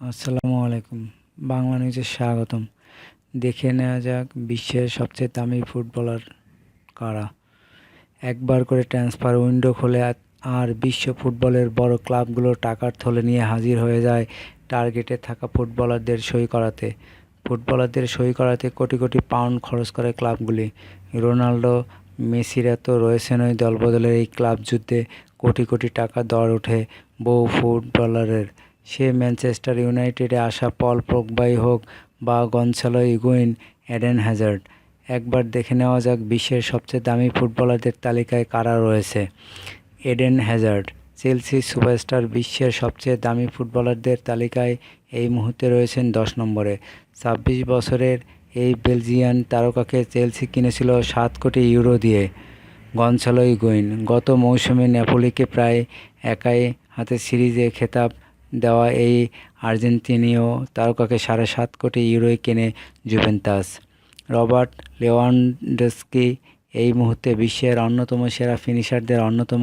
আসসালামু আলাইকুম। বাংলা নিউজে স্বাগতম। দেখে নেওয়া যাক বিশ্বের সবচেয়ে দামি ফুটবলার কারা। একবার করে ট্রান্সফার উইন্ডো খোলে আর- বিশ্ব ফুটবলের বড় ক্লাবগুলো টাকার থলে নিয়ে হাজির হয়ে যায় টার্গেটে থাকা ফুটবলারদের সই করাতে। ফুটবলারদের সই করাতে কোটি কোটি পাউন্ড খরচ করে ক্লাবগুলি। রোনাল্ডো মেসিরা তো রয়েছেনই দলবদলের এই ক্লাব যুদ্ধে কোটি কোটি টাকা দর ওঠে বহু ফুটবলারের। সে ম্যানচেস্টার ইউনাইটেডে আসা পল প্রোগবাই হোক বা গনসালো ইগুইন, এডেন হ্যাজার্ড। একবার দেখে নেওয়া যাক বিশ্বের সবচেয়ে দামি ফুটবলারদের তালিকায় কারা রয়েছে। এডেন হ্যাজার্ড, চেলসি সুপারস্টার বিশ্বের সবচেয়ে দামি ফুটবলারদের তালিকায় এই মুহূর্তে রয়েছেন দশ নম্বরে। ছাব্বিশ বছরের এই বেলজিয়ান তারকাকে চেলসি কিনেছিল সাত কোটি ইউরো দিয়ে। গনসালো ইগুইন, গত মৌসুমে নেপোলিকে প্রায় একাই হাতে সিরিজে খেতাব দেওয়া এই আর্জেন্টিনীয় তারকাকে সাড়ে সাত কোটি ইউরোয় কেনে জুভেন্তাস রবার্ট লেওয়ান্ডস্কি এই মুহূর্তে বিশ্বের অন্যতম সেরা ফিনিশারদের অন্যতম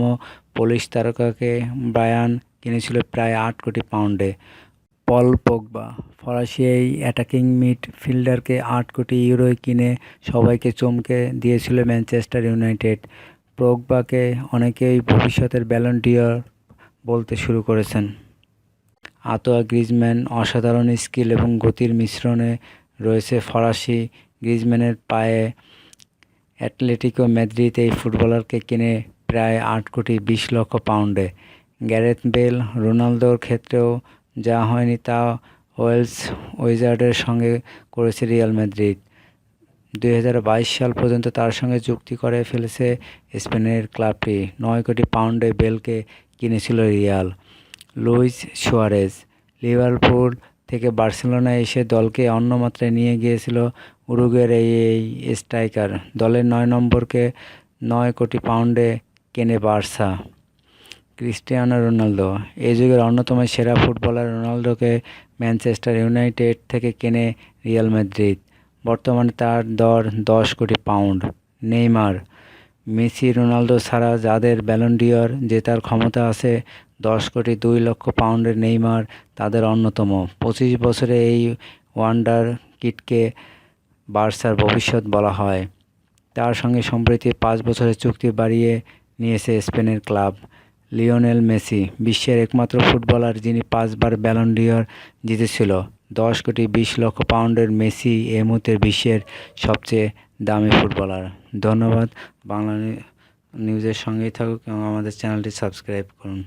পোলিশ তারকাকে ব্রায়ান কিনেছিল প্রায় আট কোটি পাউন্ডে। পল পোগবা, ফরাসি এই অ্যাটাকিং মিড ফিল্ডারকে আট কোটি ইউরোয় কিনে সবাইকে চমকে দিয়েছিল ম্যানচেস্টার ইউনাইটেড। পোগবাকে অনেকেই ভবিষ্যতের ব্যালন বলতে শুরু করেছেন। আতোয়া গ্রিজম্যান অসাধারণ স্কিল এবং গতির মিশ্রণে রয়েছে ফরাসি গ্রিজম্যানের পায়ে। অ্যাটলেটিকো ম্যাদ্রিদ এই ফুটবলারকে কিনে প্রায় আট কোটি বিশ লক্ষ পাউন্ডে। গ্যারেথ বেল, রোনালদোর ক্ষেত্রেও যা হয়নি তা ওয়েলস ওয়েজার্ডের সঙ্গে করেছে রিয়াল ম্যাদ্রিদ দুই সাল পর্যন্ত তার সঙ্গে চুক্তি করে ফেলেছে স্পেনের ক্লাবটি। নয় কোটি পাউন্ডে বেলকে কিনেছিল রিয়াল। Luis Suarez. লিভারপুল থেকে বার্সেলোনায় এসে দলকে অন্য মাত্রায় নিয়ে গিয়েছিল উরুগের এই এই স্ট্রাইকার। দলের নয় নম্বরকে নয় কোটি পাউন্ডে কেনে বার্সা। Cristiano Ronaldo. এই যুগের অন্যতম সেরা ফুটবলার রোনালদোকে ম্যানচেস্টার ইউনাইটেড থেকে কেনে রিয়াল মাদ্রিদ। বর্তমানে তার দর দশ কোটি পাউন্ড। নেইমার মেসি, রোনালদো ছাড়া যাদের ব্যালন্ডিয়র জেতার ক্ষমতা আছে, দশ কোটি দুই লক্ষ পাউন্ডের নেইমার তাদের অন্যতম। পঁচিশ বছরে এই ওয়ান্ডার কিটকে বার্সার ভবিষ্যৎ বলা হয়। তার সঙ্গে সম্প্রতি পাঁচ বছরের চুক্তি বাড়িয়ে নিয়েছে স্পেনের ক্লাব। লিওনেল মেসি, বিশ্বের একমাত্র ফুটবলার যিনি পাঁচবার ব্যালন্ডিয়র জিতেছিল। দশ কোটি বিশ লক্ষ পাউন্ডের মেসি এই মুহূর্তে বিশ্বের সবচেয়ে দামি ফুটবলার। ধন্যবাদ। বাংলা নিউজের সঙ্গেই থাকুক এবং আমাদের চ্যানেলটি সাবস্ক্রাইব করুন।